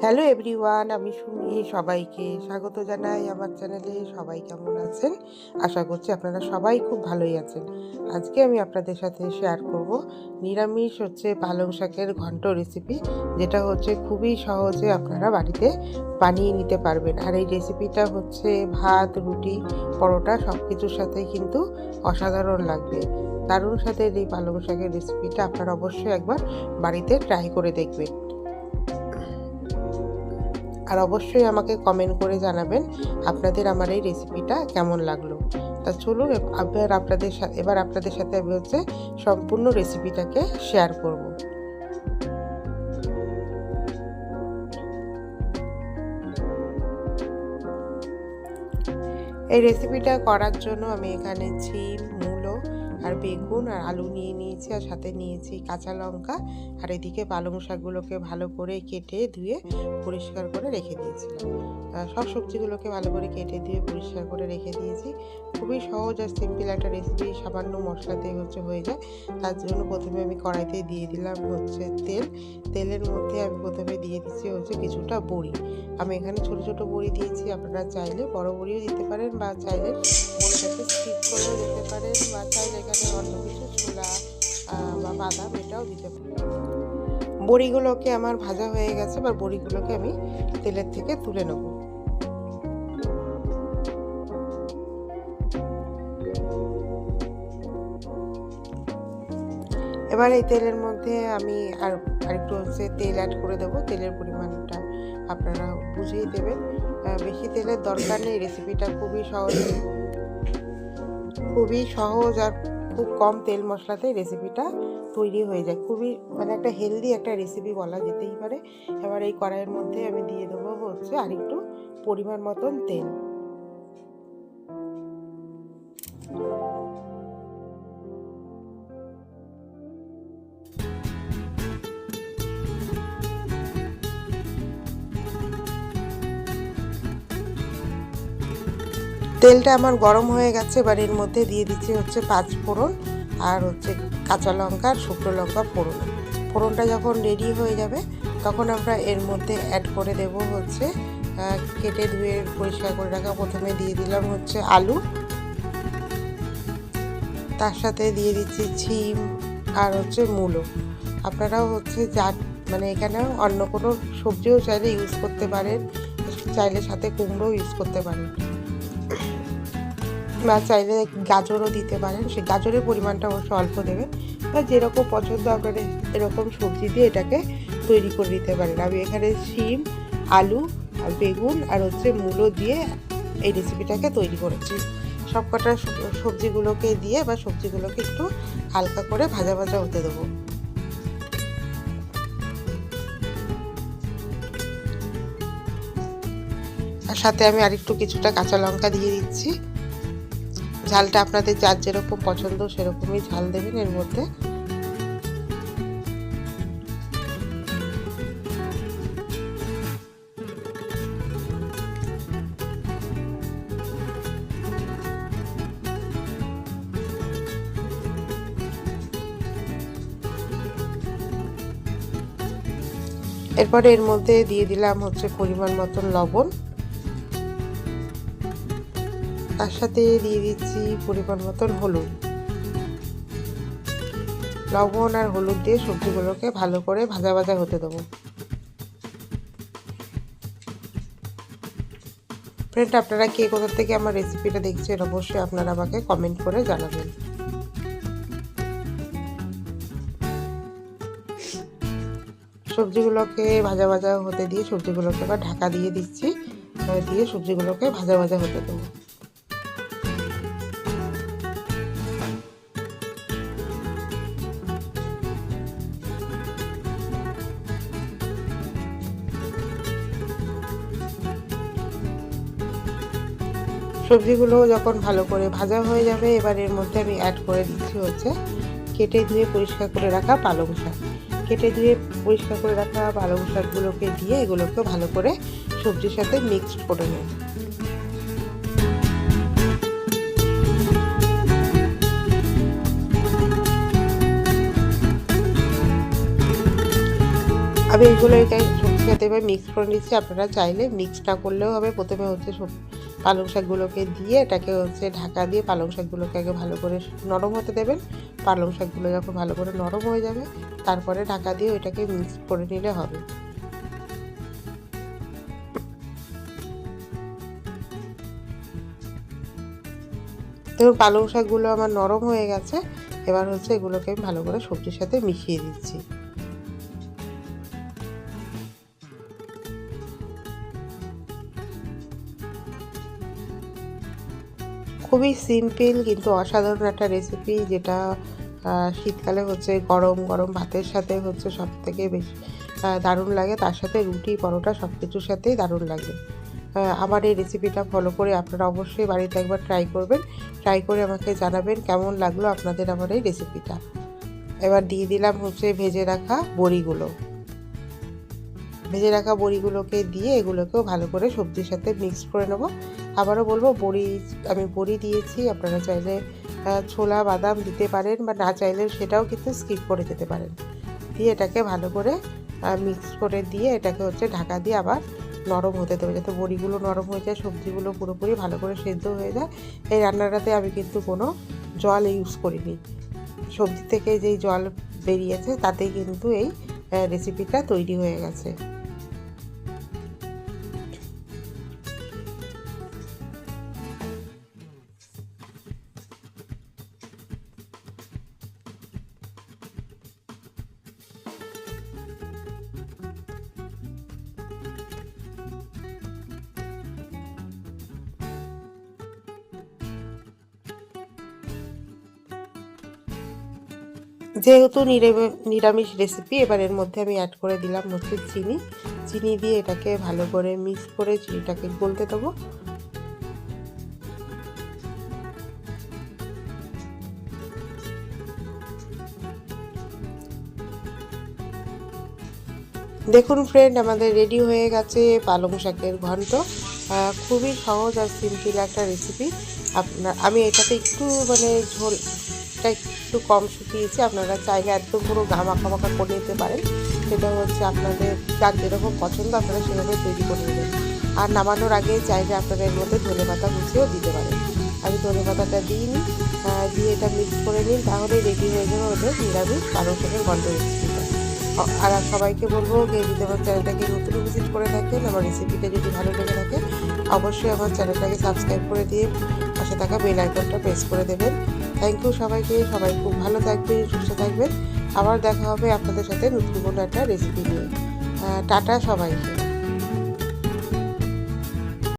Hello everyone আমি সুমি, সবাইকে স্বাগত জানাই আমার চ্যানেলে, সবাই কেমন আছেন? আশা করছি আপনারা সবাই খুব ভালোই আছেন। আজকে আমি আপনাদের সাথে শেয়ার করব। নিরামিষ হচ্ছে পালং শাকের ঘন্ট রেসিপি যেটা হচ্ছে খুবই সহজে আপনারা বাড়িতে বানিয়ে নিতে পারবেন। আর এই রেসিপিটা হচ্ছে ভাত, রুটি, পরোটা সব কিছুর সাথে কিন্তু অসাধারণ লাগবে। দারুণ সাথে এই পালং শাকের রেসিপিটা আপনারা অবশ্যই একবার বাড়িতে ট্রাই করে দেখবেন। আর অবশ্যই আমাকে কমেন্ট করে জানাবেন আপনাদের আমার এই রেসিপিটা কেমন লাগল। তা চলুন, এবার আপনাদের সাথে এবার আপনাদের সাথে আমি হচ্ছে সম্পূর্ণ রেসিপিটাকে শেয়ার করব। এই রেসিপিটা করার জন্য আমি এখানে মূলো আর বেগুন আর আলু নিয়ে নিয়েছি আর সাথে নিয়েছি কাঁচা লঙ্কা। আর এদিকে পালং শাকগুলোকে ভালো করে কেটে ধুয়ে পরিষ্কার করে রেখে দিয়েছিলাম। সব সবজিগুলোকে ভালো করে কেটে ধুয়ে পরিষ্কার করে রেখে দিয়েছি। খুবই সহজ আর সিম্পল একটা রেসিপি সামান্য মশলাতে হচ্ছে হয়ে যায়। তার জন্য প্রথমে আমি কড়াইতে দিয়ে দিলাম হচ্ছে তেল। তেলের মধ্যে আমি প্রথমে দিয়ে দিচ্ছি হচ্ছে কিছুটা বড়ি। আমি এখানে ছোট ছোট বড়ি দিয়েছি, আপনারা চাইলে বড় বড়িও দিতে পারেন বা চাইলে বড়িটাকে স্কিপ করেও দিতে পারেন বা চাইলে এখানে বা বাদাম এটাও বড়িগুলোকে আমার ভাজা হয়ে গেছে বা বড়িগুলোকে আমি তেলের থেকে তুলে নেব। এবার এই তেলের মধ্যে আমি আর আরেকটু হচ্ছে তেল অ্যাড করে দেবো। তেলের পরিমাণটা আপনারা বুঝিয়ে দেবেন। বেশি তেলের দরকার নেই রেসিপিটা খুবই সহজ খুবই সহজ আর খুব কম তেল মশলাতে রেসিপিটা তৈরি হয়ে যায়। খুবই মানে একটা হেলদি একটা রেসিপি বলা যেতেই পারে। এবার এই কড়াইয়ের মধ্যে আমি দিয়ে দেবো হচ্ছে আরেকটু পরিমাণ মতন তেল। তেলটা আমার গরম হয়ে গেছে, এবার এর মধ্যে দিয়ে দিচ্ছি হচ্ছে পাঁচ ফোড়ন আর হচ্ছে কাঁচা লঙ্কা আর শুকনো লঙ্কা ফোড়ন। ফোড়নটা যখন রেডি হয়ে যাবে, তখন আমরা এর মধ্যে অ্যাড করে দেব হচ্ছে কেটে ধুয়ে পরিষ্কার করে রাখা। প্রথমে দিয়ে দিলাম হচ্ছে আলু। তার সাথে দিয়ে দিচ্ছি ছিম আর হচ্ছে মূলো। আপনারাও হচ্ছে যা মানে এখানে অন্য কোনো সবজিও চাইলে ইউজ করতে পারেন, চাইলে সাথে কুমড়োও ইউজ করতে পারেন। বা চাইলে গাজরও দিতে পারেন। সেই গাজরের পরিমাণটা অবশ্য অল্প দেবে। বা যেরকম পছন্দ আপনার এরকম সবজি দিয়ে এটাকে তৈরি করে দিতে পারেন। আমি এখানে শিম, আলু, আর বেগুন, আর হচ্ছে মূলো দিয়ে এই রেসিপিটাকে তৈরি করেছি। সবকটা সবজিগুলোকে দিয়ে বা সবজিগুলোকে একটু হালকা করে ভাজা ভাজা হতে দেবো। আর সাথে আমি আরেকটু কিছুটা কাঁচা লঙ্কা দিয়ে দিচ্ছি। ঝালটা আপনাদের যার যেরকম পছন্দ সেরকমই ঝাল দেবেন এর মধ্যে। এরপরে এর মধ্যে দিয়ে দিলাম হচ্ছে পরিমাণ মতন লবণ। তার সাথে দিয়ে দিচ্ছি পরিমাণ মতন হলুদ। লবণ আর হলুদ দিয়ে সবজিগুলোকে ভালো করে ভাজা ভাজা হতে দেবো। ফ্রেন্ড আপনারা কে কোথা থেকে আমার রেসিপিটা দেখছেন, অবশ্যই আপনারা আমাকে কমেন্ট করে জানাবেন। সবজিগুলোকে ভাজা ভাজা হতে দিয়ে সবজিগুলোকে আবার ঢাকা দিয়ে দিচ্ছি দিয়ে সবজিগুলোকে ভাজা ভাজা হতে দেবো। সবজিগুলো যখন ভালো করে ভাজা হয়ে যাবে, এবার এর মধ্যে আমি অ্যাড করে দিচ্ছি হচ্ছে কেটে ধুয়ে পরিষ্কার করে রাখা পালং শাক। কেটে ধুয়ে পরিষ্কার করে রাখা পালং শাকগুলোকে দিয়ে এগুলোকে ভালো করে সবজির সাথে মিক্সড করে নেব। আমি এগুলো সাথে এবার মিক্স করে নিচ্ছি। আপনারা চাইলে মিক্স না করলেও হবে। প্রথমে হচ্ছে পালং শাকগুলোকে দিয়ে এটাকে হচ্ছে ঢাকা দিয়ে পালং শাকগুলোকে আগে ভালো করে নরম হতে দেবেন। পালং শাকগুলো যখন ভালো করে নরম হয়ে যাবে, তারপরে ঢাকা দিয়ে ওইটাকে মিক্স করে নিলে হবে। দেখুন, পালং শাকগুলো আমার নরম হয়ে গেছে। এবার হচ্ছে এগুলোকে আমি ভালো করে সবজির সাথে মিশিয়ে দিচ্ছি। খুবই সিম্পল কিন্তু অসাধারণ একটা রেসিপি যেটা শীতকালে হচ্ছে গরম গরম ভাতের সাথে হচ্ছে সব থেকে বেশি দারুণ লাগে। তার সাথে রুটি, পরোটা সব কিছুর সাথেই দারুণ লাগে। আমার এই রেসিপিটা ফলো করে আপনারা অবশ্যই বাড়িতে একবার ট্রাই করবেন। ট্রাই করে আমাকে জানাবেন কেমন লাগল আপনাদের আমার এই রেসিপিটা এবার দিয়ে দিলাম হচ্ছে ভেজে রাখা বড়িগুলো। ভেজে রাখা বড়িগুলোকে দিয়ে এগুলোকেও ভালো করে সবজির সাথে মিক্স করে নেব। আবারও বলব, বড়ি, আমি বড়ি দিয়েছি, আপনারা চাইলে ছোলা, বাদাম দিতে পারেন বা না চাইলে সেটাও কিন্তু স্কিপ করে যেতে পারেন। দিয়ে এটাকে ভালো করে মিক্স করে দিয়ে এটাকে হচ্ছে ঢাকা দিয়ে আবার নরম হতে দেবে। যাতে বড়িগুলো নরম হয়ে যায়, সবজিগুলো পুরোপুরি ভালো করে সেদ্ধ হয়ে যায়। এই রান্নাটাতে আমি কিন্তু কোনো জল ইউজ করিনি। সবজি থেকে যেই জল বেরিয়েছে, তাতেই কিন্তু এই রেসিপিটা তৈরি হয়ে গেছে। যেহেতু নিরামিষ রেসিপি এবার এর মধ্যে আমি অ্যাড করে দিলাম হচ্ছে চিনি। চিনি দিয়ে এটাকে ভালো করে মিক্স করে চিনিটাকে গলতে দেবো। দেখুন ফ্রেন্ড আমাদের রেডি হয়ে গেছে পালং শাকের ঘন্ট। খুবই সহজ আর সিম্পল একটা রেসিপি আপনার, আমি এটাতে একটু মানে ঝোলটা একটু কম শুকিয়েছি, আপনারা চাইলে একদম পুরো গামাখা মাখা করে নিতে পারেন। সেটা হচ্ছে আপনাদের যার যেরকম পছন্দ, আপনারা সেভাবে তৈরি করে নেবেন। আর নামানোর আগে চাইলে আপনারা এর মধ্যে ধনে পাতা গুছিয়েও দিতে পারেন। আমি ধনে পাতাটা দিইনি দিয়ে এটা মিক্স করে নিন, তাহলে রেডি হয়ে যাবে ওদের নিরামিষ পালং শাকের গন্ধ রেসিপিটা আর সবাইকে বলব যে যদি আমার চ্যানেলটাকে নতুন ভিজিট করে থাকেন, আমার রেসিপিটা যদি ভালো লেগে থাকে, অবশ্যই আমার চ্যানেলটাকে সাবস্ক্রাইব করে দিয়ে পাশে থাকা বেল আইকনটা প্রেস করে দেবেন। থ্যাংক ইউ সবাইকে, সবাই খুব ভালো থাকবেন, সুস্থ থাকবেন। আবার দেখা হবে আপনাদের সাথে নতুন কোনো একটা রেসিপি নিয়ে। টাটা সবাইকে।